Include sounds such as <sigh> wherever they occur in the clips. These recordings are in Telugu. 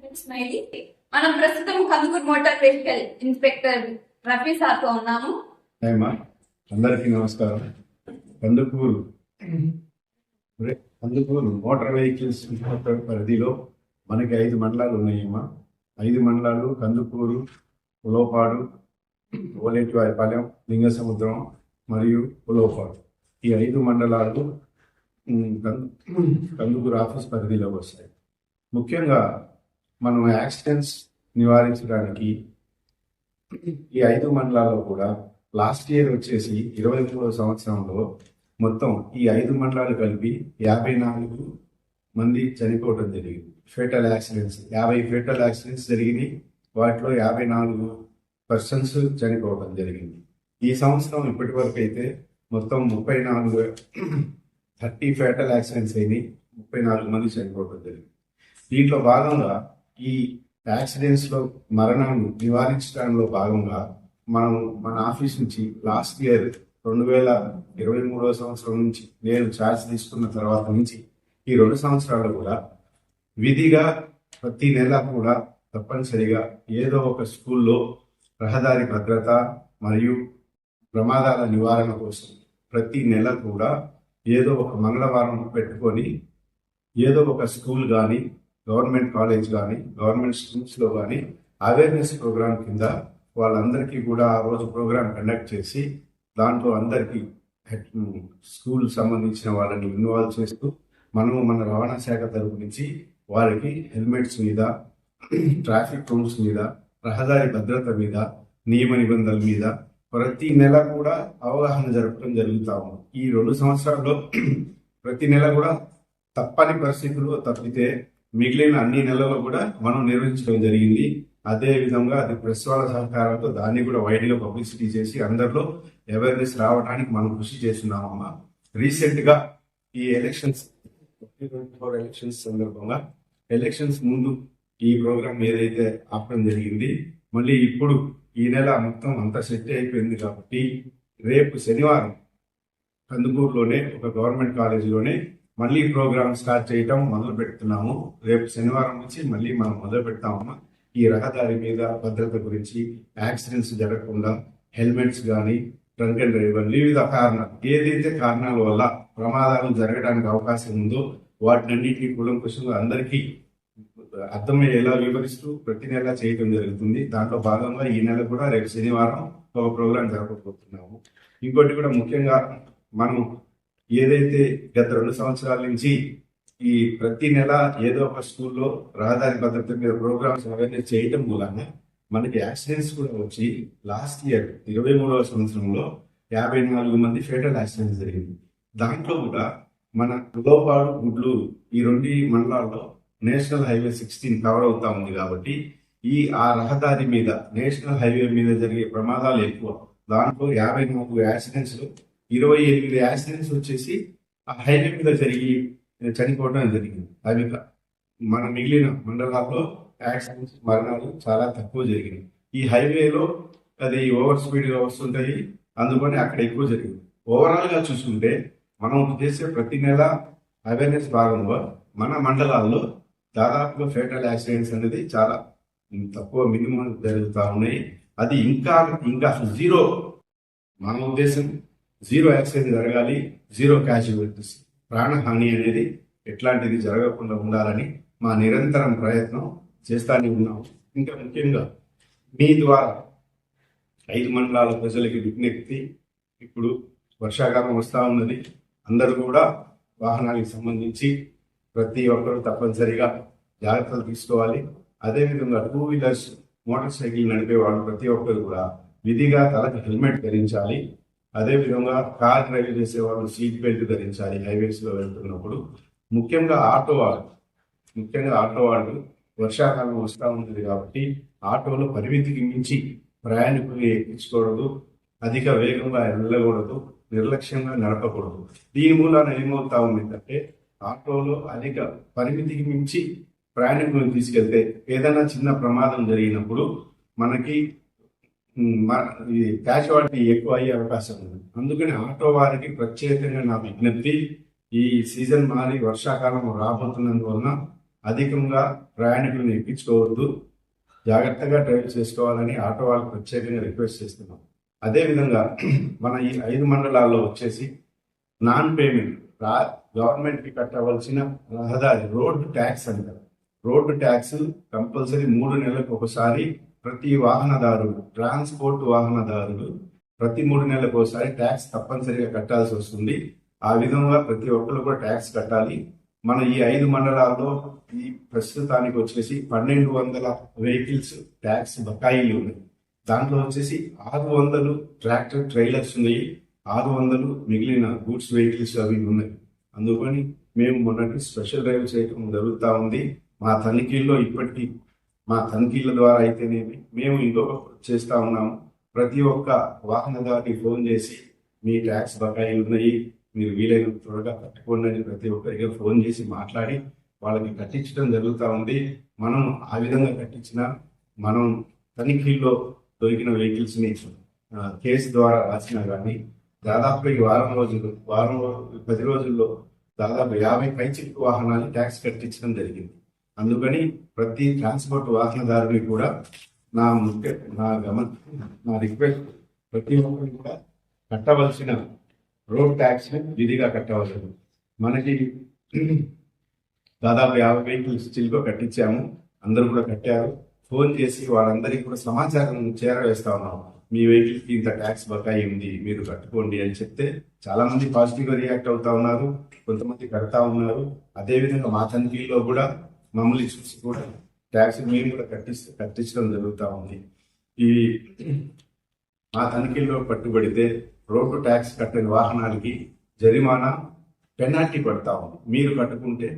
స్మైలీ మనం ప్రస్తుతం Kandukur motor vehicle inspector Rafi సార్తో ఉన్నాము అందరికీ నమస్కారం. Kandukur Kandukur motor vehicles inspector పరిధిలో మనకి ఐదు మండలాలు ఉన్నాయమ్మా ఐదు మండలాలు కందుకూరు ఉలోపాడు ఓలేటివారిపాలెం లింగసముద్రం మరియు ఉలోపాడు ఈ ఐదు మండలాలు కందుకూరు ఆఫీస్ పరిధిలోకి వస్తాయి. ముఖ్యంగా మనం యాక్సిడెంట్స్ నివారించడానికి ఈ ఐదు మండలాల్లో కూడా లాస్ట్ ఇయర్ వచ్చేసి ఇరవై మూడవ సంవత్సరంలో మొత్తం ఈ ఐదు మండలాలు కలిపి యాభై నాలుగు మంది చనిపోవడం జరిగింది. ఫేటల్ యాక్సిడెంట్స్ యాభై ఫేటల్ యాక్సిడెంట్స్ జరిగినాయి. వాటిలో యాభై నాలుగు పర్సన్స్ చనిపోవడం జరిగింది. ఈ సంవత్సరం ఇప్పటి వరకు అయితే మొత్తం ముప్పై నాలుగు థర్టీ ఫేటల్ యాక్సిడెంట్స్ అయినాయి. ముప్పై నాలుగు మంది చనిపోవడం జరిగింది. దీంట్లో భాగంగా ఈ యాక్సిడెంట్స్లో మరణాలను నివారించడంలో భాగంగా మనం మన ఆఫీస్ నుంచి లాస్ట్ ఇయర్ రెండు వేల ఇరవై మూడవ సంవత్సరం నుంచి నేను ఛార్జ్ తీసుకున్న తర్వాత నుంచి ఈ రెండు సంవత్సరాలు కూడా విధిగా ప్రతి నెల కూడా తప్పనిసరిగా ఏదో ఒక స్కూల్లో రహదారి భద్రత మరియు ప్రమాదాల నివారణ కోసం ప్రతి నెల కూడా ఏదో ఒక మంగళవారం పెట్టుకొని ఏదో ఒక స్కూల్ కానీ గవర్నమెంట్ కాలేజ్ కానీ గవర్నమెంట్ స్కూల్స్లో కానీ అవేర్నెస్ ప్రోగ్రామ్ కింద వాళ్ళందరికీ కూడా ఆ రోజు ప్రోగ్రామ్ కండక్ట్ చేసి దాంట్లో అందరికీ స్కూల్ సంబంధించిన వాళ్ళని ఇన్వాల్వ్ చేస్తూ మనము మన రవాణా శాఖ తరపు నుంచి వారికి హెల్మెట్స్ మీద ట్రాఫిక్ రూల్స్ మీద రహదారి భద్రత మీద నియమ నిబంధనల మీద ప్రతి నెల కూడా అవగాహన జరపడం జరుగుతా ఉంది. ఈ రెండు సంవత్సరాల్లో ప్రతి నెల కూడా తప్పని పరిస్థితుల్లో తప్పితే మిగిలిన అన్ని నెలల్లో కూడా మనం నిర్వహించడం జరిగింది. అదే విధంగా అది ప్రెస్ వాళ్ళ సహకారంతో దాన్ని కూడా వైడ్లో పబ్లిసిటీ చేసి అందరిలో అవేర్నెస్ రావడానికి మనం కృషి చేస్తున్నామమ్మా. రీసెంట్గా ఈ ఎలక్షన్స్ ఫోర్ ఎలక్షన్స్ సందర్భంగా ఎలక్షన్స్ ముందు ఈ ప్రోగ్రామ్ ఏదైతే ఆపడం జరిగింది మళ్ళీ ఇప్పుడు ఈ నెల మొత్తం అంతా సెట్ అయిపోయింది కాబట్టి రేపు శనివారం కందుకూరులోనే ఒక గవర్నమెంట్ కాలేజీలోనే మళ్ళీ ప్రోగ్రామ్ స్టార్ట్ చేయటం మొదలు పెడుతున్నాము. రేపు శనివారం నుంచి మళ్ళీ మనం మొదలు పెడతామమ్మా ఈ రహదారి మీద భద్రత గురించి యాక్సిడెంట్స్ జరగకుండా హెల్మెట్స్ కానీ డ్రంక్ అండ్ డ్రైవర్ వివిధ కారణాలు ఏదైతే కారణాల వల్ల ప్రమాదాలు జరగడానికి అవకాశం ఉందో వాటినన్నింటినీ కులంకుశంగా అందరికీ అర్థమయ్యేలా వివరిస్తూ ప్రతి నెల చేయడం జరుగుతుంది. దాంట్లో భాగంగా ఈ నెల కూడా రేపు శనివారం ఒక ప్రోగ్రాం జరపబోతున్నాము ఇంకోటి కూడా ముఖ్యంగా మనం ఏదైతే గత రెండు సంవత్సరాల నుంచి ఈ ప్రతి నెల ఏదో ఒక స్కూల్లో రహదారి భద్రత మీద ప్రోగ్రామ్స్ అవన్నీ చేయటం మూలంగా మనకి యాక్సిడెంట్స్ కూడా వచ్చి లాస్ట్ ఇయర్ ఇరవై మూడవ సంవత్సరంలో యాభై నాలుగు మంది ఫేటల్ యాక్సిడెంట్స్ జరిగింది. దాంట్లో కూడా మన లోపాడు గుడ్లు ఈ రెండు మండలాల్లో నేషనల్ హైవే సిక్స్టీన్ కవర్ అవుతా ఉంది కాబట్టి ఈ ఆ రహదారి మీద నేషనల్ హైవే మీద జరిగే ప్రమాదాలు ఎక్కువ. దాంట్లో యాభై నాలుగు యాక్సిడెంట్స్ ఇరవై ఎనిమిది యాక్సిడెంట్స్ వచ్చేసి ఆ హైవే మీద జరిగి చనిపోవడం జరిగింది. అవి మన మిగిలిన మండలాల్లో యాక్సిడెంట్స్ మరణాలు చాలా తక్కువ జరిగినాయి. ఈ హైవేలో అది ఓవర్ స్పీడ్గా వస్తుంటాయి. అందుకని అక్కడ ఎక్కువ జరిగింది. ఓవరాల్గా చూసుకుంటే మనం చేసే ప్రతి నెల అవేర్నెస్ భాగంలో మన మండలాల్లో దాదాపుగా ఫేటల్ యాక్సిడెంట్స్ అనేది చాలా తక్కువ మినిమం జరుగుతూ ఉన్నాయి. అది ఇంకా ఇంకా జీరో మన ఉద్దేశం జీరో యాక్సిడెంట్ జరగాలి జీరో క్యాజువల్టీస్ ప్రాణహాని అనేది ఎట్లాంటిది జరగకుండా ఉండాలని మా నిరంతరం ప్రయత్నం చేస్తానే ఉన్నాం ఇంకా ముఖ్యంగా మీ ద్వారా ఐదు మండలాల ప్రజలకి విజ్ఞప్తి ఇప్పుడు వర్షాకాలం వస్తూ ఉన్నది. అందరూ కూడా వాహనానికి సంబంధించి ప్రతి ఒక్కరూ తప్పనిసరిగా జాగ్రత్తలు తీసుకోవాలి. అదేవిధంగా టూ వీలర్స్ మోటార్ సైకిల్ నడిపే వాళ్ళు ప్రతి ఒక్కరు కూడా విధిగా తలకు హెల్మెట్ ధరించాలి. అదేవిధంగా కార్ డ్రైవ్ చేసే వాళ్ళు సీట్ బెల్ట్ ధరించాలి హైవేస్లో వెళ్తున్నప్పుడు. ముఖ్యంగా ఆటో వాళ్ళు ముఖ్యంగా ఆటో వాళ్ళు వర్షాకాలం వస్తూ ఉంటుంది కాబట్టి ఆటోలో పరిమితికి మించి ప్రయాణికులు ఎక్కించకూడదు అధిక వేగంగా వెళ్ళకూడదు నిర్లక్ష్యంగా నడపకూడదు. దీని మూలాన ఏమవుతా ఉందంటే ఆటోలో అధిక పరిమితికి మించి ప్రయాణికులను తీసుకెళ్తే ఏదైనా చిన్న ప్రమాదం జరిగినప్పుడు మనకి ఈ క్యాజువాలిటీ ఎక్కువ అయ్యే అవకాశం ఉంది. అందుకని ఆటో వారికి ప్రత్యేకంగా నా విజ్ఞప్తి ఈ సీజన్ మారి వర్షాకాలం రాబోతున్నందువలన అధికంగా ప్రయాణికులను ఎక్కించుకోవద్దు. జాగ్రత్తగా డ్రైవ్ చేసుకోవాలని ఆటో వాళ్ళకి ప్రత్యేకంగా రిక్వెస్ట్ చేస్తున్నాం. అదేవిధంగా మన ఈ ఐదు మండలాల్లో వచ్చేసి నాన్ పేమెంట్ రా గవర్నమెంట్కి కట్టవలసిన రహదారి రోడ్డు ట్యాక్స్ అంటారు. రోడ్డు ట్యాక్స్ కంపల్సరీ మూడు నెలలకు ఒకసారి ప్రతి వాహనదారుడు ట్రాన్స్పోర్ట్ వాహనదారుడు ప్రతి మూడు నెలలకు ఒకసారి ట్యాక్స్ తప్పనిసరిగా కట్టాల్సి వస్తుంది. ఆ విధంగా ప్రతి ఒక్కరు కూడా ట్యాక్స్ కట్టాలి. మన ఈ ఐదు మండలాల్లో ఈ ప్రస్తుతానికి వచ్చేసి పన్నెండు వందల వెహికల్స్ ట్యాక్స్ బకాయిలు ఉన్నాయి. దాంట్లో వచ్చేసి ఆరు వందలు ట్రాక్టర్ ట్రైలర్స్ ఉన్నాయి. ఆరు వందలు మిగిలిన గూడ్స్ వెహికల్స్ అవి ఉన్నాయి. అందుకని మేము మొన్నటి స్పెషల్ డ్రైవ్ చేయడం జరుగుతూ ఉంది. మా తనిఖీల్లో ఇప్పటికీ మా తనిఖీల ద్వారా అయితేనేమి మేము ఇంకొక చేస్తా ఉన్నాము. ప్రతి ఒక్క వాహనదారికి ఫోన్ చేసి మీ ట్యాక్స్ బకాయిలు ఉన్నాయి మీరు వీలైన త్వరగా కట్టుకోండి అని ప్రతి ఒక్కరికి ఫోన్ చేసి మాట్లాడి వాళ్ళకి కట్టించడం జరుగుతూ ఉంది. మనం ఆ విధంగా కట్టించిన మనం తనిఖీల్లో దొరికిన వెహికల్స్ని కేసు ద్వారా రాసినా కానీ దాదాపు ఈ వారం రోజులు వారం పది రోజుల్లో దాదాపు యాభై పైచిలకు వాహనాలు ట్యాక్స్ కట్టించడం జరిగింది. అందుకని ప్రతి ట్రాన్స్పోర్ట్ వాహనదారుని కూడా నా ముఖ్య నా గమన నా రిక్వెస్ట్ ప్రతి ఒక్కరు కూడా కట్టవలసిన రోడ్ ట్యాక్స్ విధిగా కట్టవలసింది. మనకి దాదాపు యాభై వెహికల్స్ చిల్లుగా కట్టించాము. అందరూ కూడా కట్టారు. ఫోన్ చేసి వాళ్ళందరికీ కూడా సమాచారం చేరవేస్తా ఉన్నాం మీ వెహికల్కి ఇంత ట్యాక్స్ బకాయి ఉంది మీరు కట్టుకోండి అని చెప్తే చాలా మంది పాజిటివ్ రియాక్ట్ అవుతా ఉన్నారు కొంతమంది కడతా ఉన్నారు. అదే విధంగా మా తనిఖీల్లో కూడా మమ్మల్ని చూసి కూడా ట్యాక్స్ మేము కూడా కట్టిస్తే కట్టించడం జరుగుతూ ఉంది. ఈ మా తనిఖీల్లో పట్టుబడితే రోడ్డు ట్యాక్స్ కట్టని వాహనాలకి జరిమానా పెనాల్టీ పడతా ఉంది. మీరు కట్టుకుంటే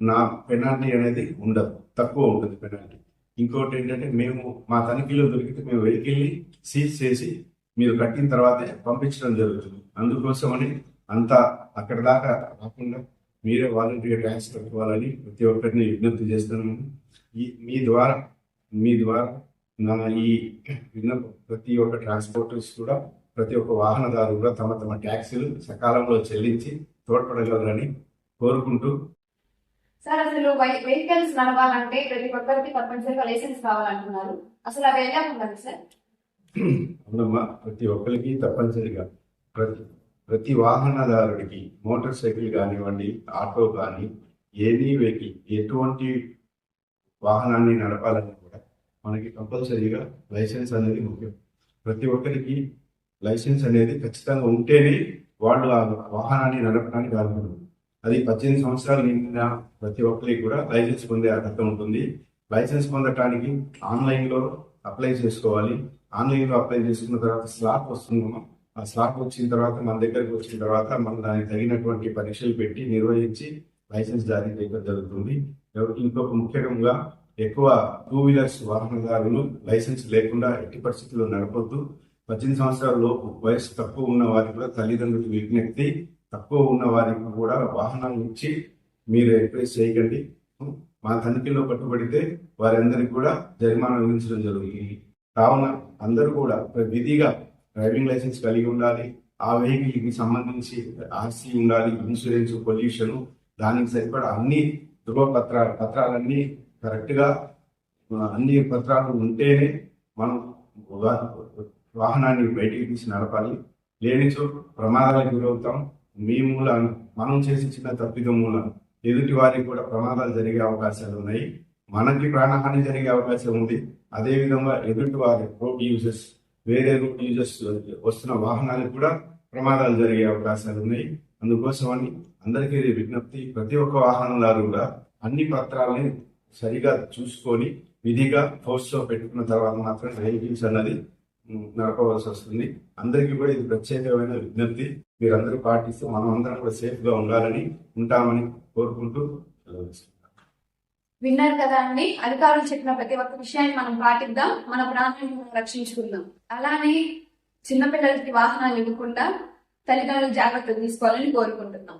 నా పెనాల్టీ అనేది ఉండదు తక్కువ ఉంటుంది పెనాల్టీ. ఇంకోటి ఏంటంటే మేము మా తనిఖీలో దొరికితే మేము వెహికల్ని సీజ్ చేసి మీరు కట్టిన తర్వాతే పంపించడం జరుగుతుంది. అందుకోసమని అంతా అక్కడ దాకా రాకుండా మీరే వాలంటీర్ ట్యాక్స్ కట్టుకోవాలని ప్రతి ఒక్కరిని విజ్ఞప్తి చేస్తున్నాము ఈ మీ ద్వారా మీ ద్వారా నా ఈ విన్నపం ప్రతి ఒక్క ట్రాన్స్పోర్టర్స్ కూడా ప్రతి ఒక్క వాహనదారు కూడా తమ తమ ట్యాక్సీలు సకాలంలో చెల్లించి తోడ్పడగలరని కోరుకుంటూ సార్ అసలు వెహికల్స్ నడవాలంటే ప్రతి ఒక్కరికి తప్పనిసరిగా లైసెన్స్ కావాలంటున్నారు. అసలు అవి ఎలా సార్? <clears throat> అవునమ్మా ప్రతి ఒక్కరికి తప్పనిసరిగా. ప్రతి ప్రతి వాహనదారుడికి మోటార్ సైకిల్ కానివ్వండి ఆటో కానీ ఏది వెహికల్ ఎటువంటి వాహనాన్ని నడపాలని కూడా మనకి కంపల్సరీగా లైసెన్స్ అనేది ముఖ్యం. ప్రతి ఒక్కరికి లైసెన్స్ అనేది ఖచ్చితంగా ఉంటేనే వాళ్ళు ఆ వాహనాన్ని నడపడానికి అర్హులు అది పద్దెనిమిది సంవత్సరాలు నిండిన ప్రతి ఒక్కరికి కూడా లైసెన్స్ పొందే అర్హత ఉంటుంది. లైసెన్స్ పొందటానికి ఆన్లైన్లో అప్లై చేసుకోవాలి. ఆన్లైన్లో అప్లై చేసుకున్న తర్వాత స్లాట్ వస్తుందమ్మా ఆ స్లాట్ వచ్చిన తర్వాత మన దగ్గరికి వచ్చిన తర్వాత మనం దానికి తగినటువంటి పరీక్షలు పెట్టి నిర్వహించి లైసెన్స్ జారీ చేయడం జరుగుతుంది. ఇంకొక ముఖ్యంగా ఎక్కువ టూ వీలర్స్ వాహనదారులు లైసెన్స్ లేకుండా ఎట్టి పరిస్థితుల్లో నడపొద్దు. పద్దెనిమిది సంవత్సరాల లోపు వయసు తక్కువ ఉన్న వారికి కూడా తల్లిదండ్రులకు విజ్ఞప్తి తక్కువ ఉన్న వారికి కూడా వాహనాలు ఇచ్చి మీరు ఎంకరేజ్ చేయకండి. మా తనిఖీలో పట్టుబడితే వారందరికీ కూడా జరిమానా విధించడం జరుగుతుంది. కావున అందరూ కూడా విధిగా డ్రైవింగ్ లైసెన్స్ కలిగి ఉండాలి. ఆ వెహికల్కి సంబంధించి ఆర్సీ ఉండాలి ఇన్సూరెన్స్ పొల్యూషన్. దానికి సరిపడా అన్ని ధృవపత్ర పత్రాలన్నీ కరెక్ట్గా అన్ని పత్రాలు ఉంటేనే మనం వాహనాన్ని బయటికి తీసి నడపాలి. లేనిచో ప్రమాదాలకు గురవుతాం. మీ మూలాన మనం చేసి చిన్న తప్పిదం మూలాన ఎదుటి వారికి కూడా ప్రమాదాలు జరిగే అవకాశాలు ఉన్నాయి. మనకి ప్రాణహాని జరిగే అవకాశం ఉంది. అదేవిధంగా ఎదుటి వారి రోడ్ యూజెస్ వేరే రూట్ యూజర్స్ వస్తున్న వాహనాలకు కూడా ప్రమాదాలు జరిగే అవకాశాలు ఉన్నాయి. అందుకోసమని అందరికీ విజ్ఞప్తి ప్రతి ఒక్క వాహనదారు కూడా అన్ని పత్రాలని సరిగా చూసుకొని విధిగా ఫోర్స్లో పెట్టుకున్న తర్వాత మాత్రం డ్రైవింగ్స్ అన్నది నడపవలసి వస్తుంది. అందరికీ కూడా ఇది ప్రత్యేకమైన విజ్ఞప్తి. మీరందరూ పాటిస్తూ మనం అందరం కూడా సేఫ్గా ఉండాలని ఉంటామని కోరుకుంటూ సెలవు విన్నారు కదా అండి? అధికారులు చెప్పిన ప్రతి ఒక్క విషయాన్ని మనం పాటిద్దాం మన ప్రాణాలను మనం రక్షించుకుందాం. అలానే చిన్నపిల్లలకి వాహనాలు ఇవ్వకుండా తల్లిదండ్రులు జాగ్రత్తలు తీసుకోవాలని కోరుకుంటున్నాం.